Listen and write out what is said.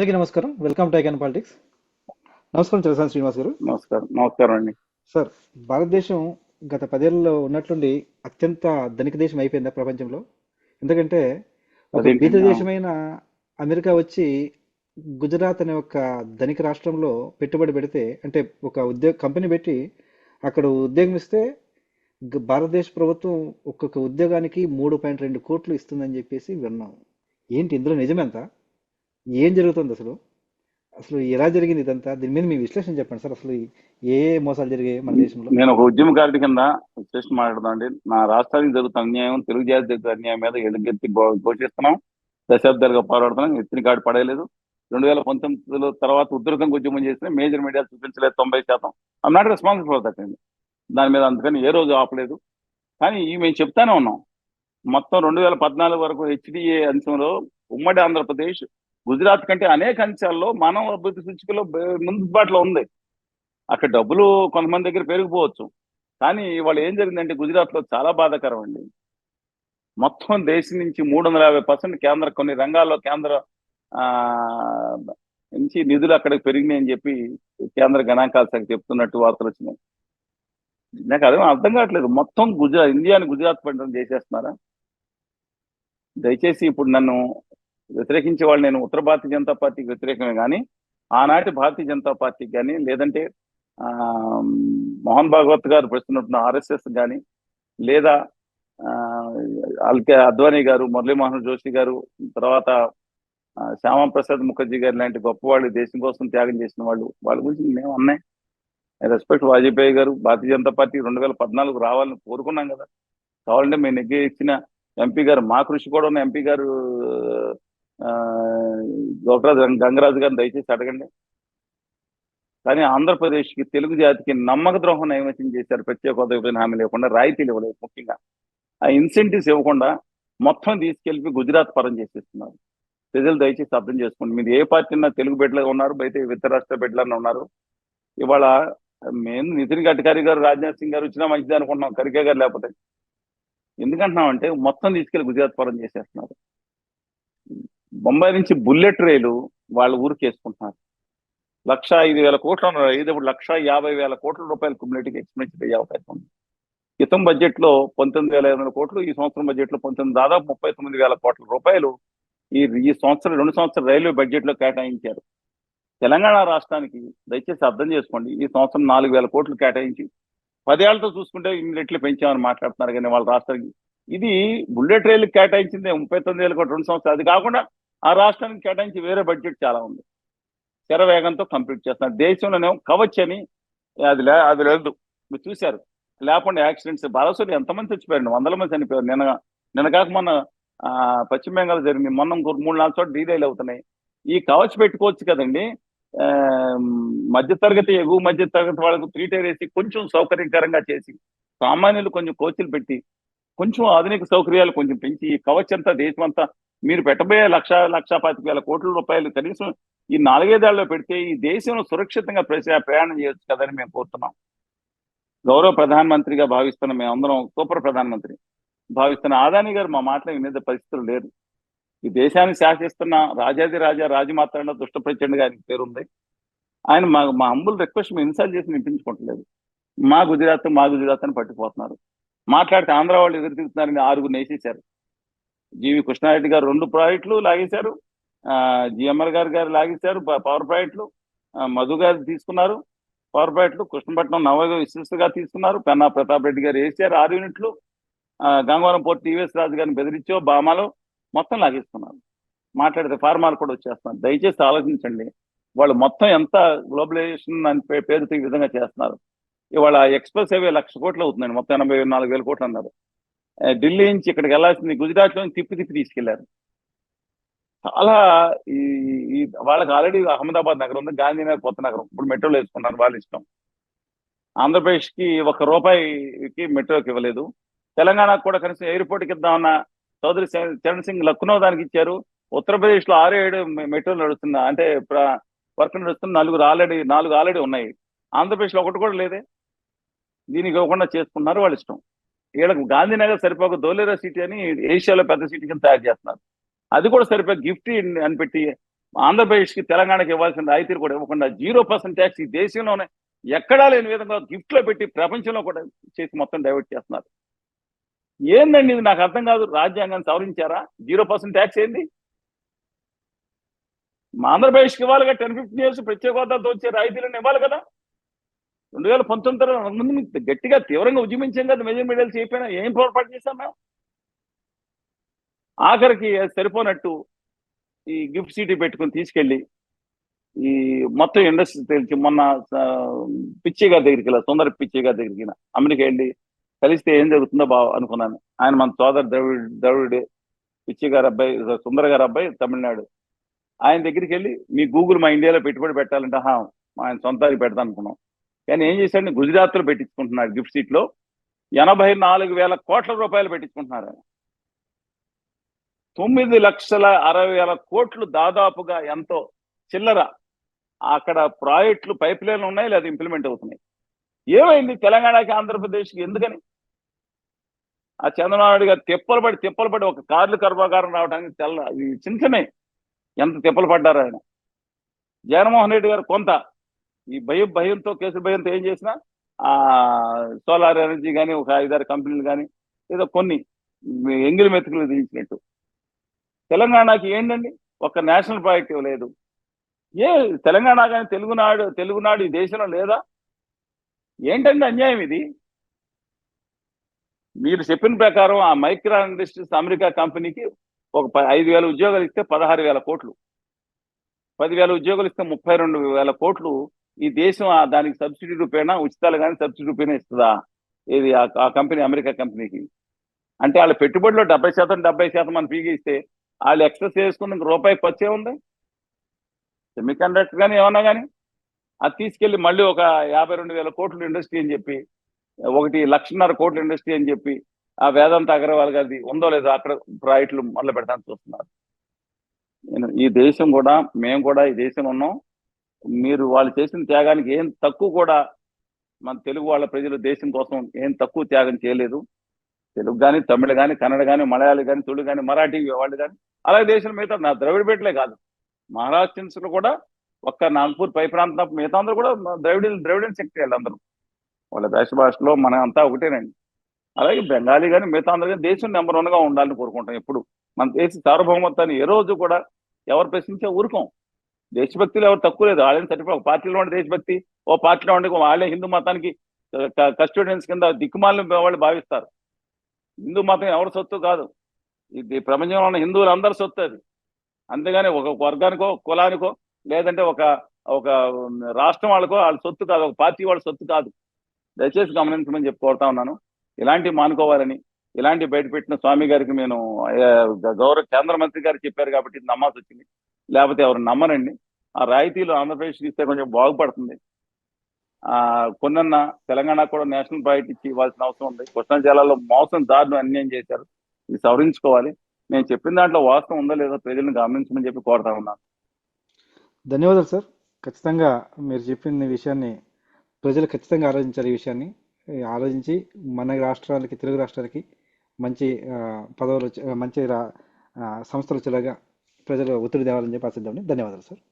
అందరికీ నమస్కారం. Welcome to icon politics నమస్కారం చలసాని శ్రీనివాస్ గారు. నమస్కారం. నమస్కారం అండి. సార్ భారతదేశం గత పదేళ్ళలో ఉన్నట్లుండి అత్యంత ధనిక దేశం అయిపోయిందా ప్రపంచంలో? ఎందుకంటే ఒక? బీద దేశమైన అమెరికా వచ్చి గుజరాత్ అనే ఒక ధనిక రాష్ట్రంలో పెట్టుబడి పెడితే అంటే ఒక ఉద్యోగ కంపెనీ పెట్టి అక్కడ ఉద్యోగం ఇస్తే భారతదేశ ప్రభుత్వం ఒక్కొక్క ఉద్యోగానికి మూడు పాయింట్ రెండు కోట్లు ఇస్తుందని చెప్పేసి విన్నాం. ఏంటి ఇందులో నిజమెంత ఏం జరుగుతుంది అసలు? అసలు ఎలా జరిగింది ఇదంతా? దీని మీద మీ విశ్లేషణ చెప్పండి సార్. అసలు ఏ ఏ మోసాలు జరిగాయి మన దేశంలో? నేను ఒక ఉద్యమకారుడి కింద విశ్లేషణ మాట్లాడదాం నా రాష్ట్రానికి జరుగుతున్న అన్యాయం తెలుగు జాతి జరుగుతున్న అన్యాయం మీద ఎలుగెత్తి ఘోషిస్తున్నాం. దశాబ్దాలుగా పోరాడుతున్నాం. ఎత్తిని కాడు పడేయలేదు. రెండు వేల పంతొమ్మిదిలో తర్వాత ఉధృతంగా ఉద్యమం చేసిన మేజర్ మీడియా చూపించలేదు తొంభై శాతం. I'm not responsible for that అండి. దాని మీద అందుకని ఏ రోజు ఆపలేదు. కానీ ఈ మేము చెప్తానే ఉన్నాం. మొత్తం రెండు వేల పద్నాలుగు వరకు హెచ్డిఏ అంశంలో ఉమ్మడి ఆంధ్రప్రదేశ్ గుజరాత్ కంటే అనేక అంశాల్లో మానవ అభివృద్ధి సూచికలో ముందుబాటులో ముందు బాటలో ఉంది. అక్కడ డబ్బులు కొంతమంది దగ్గర పెరిగిపోవచ్చు. కానీ వాళ్ళు ఏం జరిగిందంటే గుజరాత్లో చాలా బాధాకరం అండి. మొత్తం దేశం నుంచి మూడు వందల యాభై పర్సెంట్ కేంద్ర కొన్ని రంగాల్లో కేంద్ర ఆ నుంచి నిధులు అక్కడికి పెరిగినాయని చెప్పి కేంద్ర గణాంకాల శాఖ చెప్తున్నట్టు వార్తలు వచ్చినాయి. నాకు అదే అర్థం కావట్లేదు. మొత్తం గుజరాత్ ఇండియాని గుజరాత్ పంటను చేసేస్తున్నారా? దయచేసి ఇప్పుడు నన్ను వ్యతిరేకించే వాళ్ళు నేను ఉత్తర భారతీయ జనతా పార్టీకి వ్యతిరేకమే కానీ ఆనాటి భారతీయ జనతా పార్టీకి కానీ లేదంటే ఆ, మోహన్ భాగవత్ గారు ప్రస్తున్న ఆర్ఎస్ఎస్ కానీ లేదా ఆ, అల్కే అద్వానీ గారు మురళీమోహన్ జోషి గారు తర్వాత శ్యామప్రసాద్ ప్రసాద్ ముఖర్జీ గారు లాంటి గొప్ప వాళ్ళు దేశం కోసం త్యాగం చేసిన వాళ్ళు వాళ్ళ గురించి మేము అన్నాయి రెస్పెక్ట్ వాజ్పేయి గారు భారతీయ జనతా పార్టీ రెండు వేల పద్నాలుగు రావాలని కోరుకున్నాం కదా. కావాలంటే మేము నెగ్గి ఇచ్చిన ఎంపీ గారు మా కృషి కూడా ఉన్న ఎంపీ గారు ఆ, గంగరాజు గారిని దయచేసి అడగండి. కానీ ఆంధ్రప్రదేశ్కి తెలుగు జాతికి నమ్మక ద్రోహం నైవేద్యం చేశారు ప్రత్యేక హోదా హామీ లేకుండా రాయితీలు ఇవ్వలేదు ముఖ్యంగా. ఆ ఇన్సెంటివ్స్ ఇవ్వకుండా మొత్తం తీసుకెళ్ళి గుజరాత్ పరం చేసేస్తున్నారు. ప్రజలు దయచేసి అర్థం చేసుకోండి. మీరు ఏ పార్టీ తెలుగు బిడ్డలుగా ఉన్నారు బయట ఇతర రాష్ట్ర బిడ్డలన్నా ఉన్నారు. ఇవాళ మేము నితిన్ గడ్కరీ గారు రాజ్నాథ్ సింగ్ గారు వచ్చినా మంచిది అనుకుంటున్నాం కరికే గారు లేకపోతే. ఎందుకంటున్నాం అంటే మొత్తం తీసుకెళ్ళి గుజరాత్ పరం చేసేస్తున్నారు. బొంబాయి నుంచి బుల్లెట్ రైలు వాళ్ళ ఊరికి వేసుకుంటున్నారు. లక్ష ఐదు వేల కోట్లు అన్నారు ఇప్పుడు లక్ష యాభై వేల కోట్ల రూపాయలు కుమ్యులేటివ్ ఎక్స్పెండిచర్ అయ్యే అవకాశం ఉంది. క్రితం బడ్జెట్లో పంతొమ్మిది వేల ఐదు వందల కోట్లు ఈ సంవత్సరం బడ్జెట్లో పంతొమ్మిది దాదాపు ముప్పై తొమ్మిది వేల కోట్ల రూపాయలు ఈ ఈ సంవత్సరం రెండు సంవత్సరం రైల్వే బడ్జెట్లో కేటాయించారు. తెలంగాణ రాష్ట్రానికి దయచేసి అర్థం చేసుకోండి ఈ సంవత్సరం నాలుగు వేల కోట్లు కేటాయించి పదేళ్ళతో చూసుకుంటే ఇన్ని రెట్లు పెంచామని మాట్లాడుతున్నారు కానీ వాళ్ళ రాష్ట్రానికి. ఇది బుల్లెట్ రైలు కేటాయించింది ముప్పై తొమ్మిది వేల కోట్లు రెండు సంవత్సరాలు. అది కాకుండా ఆ రాష్ట్రానికి కేటాయించి వేరే బడ్జెట్ చాలా ఉంది. శర వేగంతో కంప్లీట్ చేస్తున్నారు. దేశంలోనేమో కవచ్ అని అది లే అది లేదు. మీరు చూశారు. లేకుండా యాక్సిడెంట్స్. బాలసూరి ఎంతమంది చచ్చిపోయారు వందల మంది చనిపోయారు. నిన్న నిన్న కాక మొన్న ఆ, పశ్చిమ బెంగాల్ జరిగింది. మొన్న మూడు నాలుగు చోట్ల డీలైలు అవుతున్నాయి. ఈ కవచ్ పెట్టుకోవచ్చు కదండి. ఆ, మధ్యతరగతి ఎగువ మధ్య తరగతి వాళ్ళకు త్రీ టైర్ వేసి కొంచెం సౌకర్యకరంగా చేసి సామాన్యులు కొంచెం కోచ్లు పెట్టి కొంచెం ఆధునిక సౌకర్యాలు కొంచెం పెంచి ఈ కవచ్ అంతా దేశం అంతా మీరు పెట్టబోయే లక్ష లక్ష పాతిక వేల కోట్ల రూపాయలు కనీసం ఈ నాలుగైదేళ్ళలో పెడితే ఈ దేశంలో సురక్షితంగా ప్రయాణం చేయొచ్చు కదని మేము కోరుతున్నాం. గౌరవ ప్రధానమంత్రిగా భావిస్తున్న మేమందరం సూపర్ ప్రధానమంత్రి భావిస్తున్న ఆదాని గారు మా మాటలు వినేది పరిస్థితులు లేరు. ఈ దేశాన్ని శాసిస్తున్న రాజాది రాజా రాజమాత్రంలో దుష్ట ప్రచండ్ గారికి పేరుంది. ఆయన మా మా అంబుల్ రిక్వెస్ట్ మేము ఇన్సల్ట్ చేసి వినిపించుకోవట్లేదు మా గుజరాత్ మా గుజరాత్ అని పట్టిపోతున్నారు. మాట్లాడితే ఆంధ్ర వాళ్ళు ఎదురు తిరుగుతున్నారని ఆరుగురు నేసేశారు. జీవి కృష్ణారెడ్డి గారు రెండు ప్రాజెక్టులు లాగేశారు. ఆ, జిఎంఆర్ గారు గారు లాగేశారు పవర్ ప్రాజెక్టులు. మధు గారు తీసుకున్నారు పవర్ ప్రాజెక్టులు. కృష్ణపట్నం నవ విశ్వస్గా తీసుకున్నారు. పెన్నా ప్రతాప్ రెడ్డి గారు వేసారు ఆరు యూనిట్లు. ఆ, గంగవరం పోర్టు టీవీఎస్ రాజు గారిని బెదిరించో బామాలో మొత్తం లాగేస్తున్నారు మాట్లాడితే ఫార్మాలు కూడా వచ్చేస్తున్నారు. దయచేసి ఆలోచించండి. వాళ్ళు మొత్తం ఎంత గ్లోబలైజేషన్ అని పే- పేరుతో ఈ విధంగా చేస్తున్నారు. ఇవాళ ఎక్స్ప్రెస్ హైవే లక్ష కోట్లు అవుతుందండి. మొత్తం ఎనభై నాలుగు వేల కోట్లు అన్నారు. ఢిల్లీ నుంచి ఇక్కడికి వెళ్ళాల్సింది గుజరాత్లోని తిప్పి తిప్పి తీసుకెళ్ళారు. చాలా ఈ వాళ్ళకి ఆల్రెడీ అహ్మదాబాద్ నగరం ఉంది గాంధీనగర్ కొత్త నగరం. ఇప్పుడు మెట్రోలు వేసుకున్నారు వాళ్ళ ఇష్టం. ఆంధ్రప్రదేశ్కి ఒక రూపాయికి మెట్రోకి ఇవ్వలేదు. తెలంగాణకు కూడా కనీసం ఎయిర్పోర్ట్కి ఇద్దామన్న చౌదరి చరణ్ చరణ్ సింగ్ లక్నో దానికి ఇచ్చారు. ఉత్తరప్రదేశ్లో ఆరు ఏడు మెట్రోలు నడుస్తున్నా అంటే వర్క్ నడుస్తున్న నలుగురు ఆల్రెడీ నాలుగు ఆల్రెడీ ఉన్నాయి. ఆంధ్రప్రదేశ్లో ఒకటి కూడా లేదే. దీనికి ఇవ్వకుండా చేసుకున్నారు వాళ్ళ ఇష్టం. వీళ్ళకి గాంధీనగర్ సరిపోక దోలేరా సిటీ అని ఏషియాలో పెద్ద సిటీ కింద తయారు చేస్తున్నారు. అది కూడా సరిపోయి గిఫ్ట్ అని పెట్టి ఆంధ్రప్రదేశ్కి తెలంగాణకి ఇవ్వాల్సిన రాయితీలు కూడా ఇవ్వకుండా జీరో పర్సెంట్ ట్యాక్స్ ఈ దేశంలోనే ఎక్కడా లేని విధంగా గిఫ్ట్లో పెట్టి ప్రపంచంలో కూడా చేసి మొత్తం డైవర్ట్ చేస్తున్నారు. ఏందండి ఇది? నాకు అర్థం కాదు. రాజ్యాంగాన్ని సవరించారా? జీరో పర్సెంట్ ట్యాక్స్ ఏంది? మా ఆంధ్రప్రదేశ్కి ఇవ్వాలి కదా. టెన్ ఫిఫ్టీన్ ఇయర్స్ ప్రత్యేక హోదాతో వచ్చే రాయితీలను ఇవ్వాలి కదా. రెండు వేల పంతొమ్మిది తర్వాత ముందు మీకు గట్టిగా తీవ్రంగా ఉద్యమించాం కదా మెజర్ మీడియాలు చెప్పినా ఏం పొరపాటు చేశాం మేము? ఆఖరికి సరిపోనట్టు ఈ గిఫ్ట్ సిటీ పెట్టుకుని తీసుకెళ్ళి ఈ మొత్తం ఇండస్ట్రీ తెలిసి మొన్న ఆ, పిచ్చి గారి దగ్గరికి వెళ్ళా సుందర పిచ్చి గారి దగ్గరికి అమెరికా వెళ్ళి కలిస్తే ఏం జరుగుతుందో బావ అనుకున్నాను. ఆయన మన సోదరు ద్రవిడు ద్రవిడు పిచ్చి గారి అబ్బాయి సుందర గారి అబ్బాయి తమిళనాడు. ఆయన దగ్గరికి వెళ్ళి మీ గూగుల్ మా ఇండియాలో పెట్టుబడి పెట్టాలంటే ఆయన సొంతానికి పెడతా అనుకున్నాం. కానీ ఏం చేశాడు గుజరాత్లో పెట్టించుకుంటున్నాడు గిఫ్ట్ సీట్లో ఎనభై నాలుగు వేల కోట్ల రూపాయలు పెట్టించుకుంటున్నారు ఆయన. తొమ్మిది లక్షల అరవై వేల కోట్లు దాదాపుగా ఎంతో చిల్లర అక్కడ ప్రాజెక్టులు పైప్ లైన్లు ఉన్నాయి లేదా ఇంప్లిమెంట్ అవుతున్నాయి. ఏమైంది తెలంగాణకి ఆంధ్రప్రదేశ్కి? ఎందుకని? ఆ చంద్రబాబు గారు తిప్పలు పడి తిప్పలు పడి ఒక కార్లు కర్మాగారం రావడానికి తెల్ల ఇది చిన్న చిన్నవి ఎంత తిప్పలు పడ్డారు ఆయన. జగన్మోహన్ రెడ్డి గారు కొంత ఈ భయం భయంతో కేసు భయంతో ఏం చేసినా ఆ సోలార్ ఎనర్జీ కానీ ఒక ఐదారు కంపెనీలు కానీ ఏదో కొన్ని ఎంగిలి మెతుకులు దించినట్టు తెలంగాణకి ఏంటండి? ఒక నేషనల్ ప్రాజెక్ట్ లేదు ఏ తెలంగాణ కానీ తెలుగునాడు తెలుగునాడు ఈ దేశంలో లేదా? ఏంటండి అన్యాయం ఇది? మీరు చెప్పిన ప్రకారం ఆ మైక్రో ఇండస్ట్రీస్ అమెరికా కంపెనీకి ఒక ఐదు వేల ఉద్యోగాలు ఇస్తే పదహారు వేల కోట్లు. పదివేల ఉద్యోగాలు ఇస్తే ముప్పై రెండు వేల కోట్లు ఈ దేశం దానికి సబ్సిడీ రూపేణా ఉచితాలు కానీ సబ్సిడీ రూపేణా ఇస్తుందా? ఇది ఆ- కంపెనీ అమెరికా కంపెనీకి? అంటే వాళ్ళ పెట్టుబడిలో డెబ్బై శాతం డెబ్బై శాతం మనం ఫీగా ఇస్తే వాళ్ళు ఎక్సెస్ చేసుకున్న రూపాయి ఖర్చు ఉంది? సెమీ కండక్టర్ కానీ ఏమన్నా కానీ అది తీసుకెళ్ళి మళ్ళీ ఒక యాభై రెండు వేల కోట్ల ఇండస్ట్రీ అని చెప్పి ఒకటి లక్షన్నర కోట్ల ఇండస్ట్రీ అని చెప్పి ఆ వేదాంత అగర్వాల్ గారిది ఉందో లేదో అక్కడ ప్రాజెక్టులు మొదలు పెడతాను చూస్తున్నారు. నేను ఈ దేశం కూడా మేము కూడా ఈ దేశంలో ఉన్నాం. మీరు వాళ్ళు చేసిన త్యాగానికి ఏం తక్కువ కూడా మన తెలుగు వాళ్ళ ప్రజలు దేశం కోసం ఏం తక్కువ త్యాగం చేయలేదు. తెలుగు కానీ తమిళ కానీ కన్నడ కానీ మలయాళీ కానీ తుళు కానీ మరాఠీ వాళ్ళు కానీ అలాగే దేశం మిగతా నా ద్రవిడ బిడ్డలే కాదు. మహారాష్ట్రన్స్ కూడా ఒక్క నాగ్పూర్ పై ప్రాంతం మిగతా అందరూ కూడా ద్రవిడ ద్రవిడియన్ శక్తి వాళ్ళు అందరూ. వాళ్ళ దేశ భాషలో మన అంతా ఒకటేనండి. అలాగే బెంగాలీ కానీ మిగతా అందరూ కానీ దేశం నెంబర్ వన్గా ఉండాలని కోరుకుంటాం ఎప్పుడు. మన దేశ సార్వభౌమత్వాన్ని ఏ రోజు కూడా ఎవరు ప్రశ్నించే ఊరుకోం. దేశభక్తులు ఎవరు తక్కువ లేదు. వాళ్ళని సర్టిఫికేట్ ఒక పార్టీలో ఉండే దేశభక్తి ఓ పార్టీలో ఉండే వాళ్ళే హిందూ మతానికి కస్టూడెంట్స్ కింద దిక్కుమాలను వాళ్ళు భావిస్తారు. హిందూ మతం ఎవరి సొత్తు కాదు. ఇది ప్రపంచంలో ఉన్న హిందువులు అందరి సొత్తు అది. అంతేగాని ఒక వర్గానికో కులానికో లేదంటే ఒక ఒక రాష్ట్రం వాళ్ళకో వాళ్ళ సొత్తు కాదు. ఒక పార్టీ వాళ్ళ సొత్తు కాదు. దయచేసి గమనించమని చెప్పి కోరుతా ఉన్నాను. ఇలాంటివి మానుకోవాలని ఇలాంటి బయటపెట్టిన స్వామి గారికి నేను గౌరవ కేంద్ర మంత్రి గారు చెప్పారు కాబట్టి ఇది నమ్మాల్సి వచ్చింది. లేకపోతే ఎవరు నమ్మరండి. ఆ రాయితీలు ఆంధ్రప్రదేశ్కి ఇస్తే కొంచెం బాగుపడుతుంది. కొన్న తెలంగాణ కూడా నేషనల్ ప్రాజెక్ట్ ఇచ్చి ఇవ్వాల్సిన అవసరం ఉంది. కృష్ణా జిల్లాలో మోసం దారులు అన్యాయం చేశారు. ఇది సవరించుకోవాలి. నేను చెప్పిన దాంట్లో వాస్తవం ఉందో లేదో ప్రజలను గమనించమని చెప్పి కోరుతా ఉన్నాను. ధన్యవాదాలు సార్. ఖచ్చితంగా మీరు చెప్పిన విషయాన్ని ప్రజలు ఖచ్చితంగా ఆలోచించారు. ఈ విషయాన్ని ఆలోచించి మన రాష్ట్రాలకి తెలుగు రాష్ట్రాలకి మంచి పదవులు మంచి రా- సంస్థలు వచ్చేలాగా ప్రజలు ఒత్తిడి తేవాలని చెప్పి ఆశిద్దామని ధన్యవాదాలు సార్.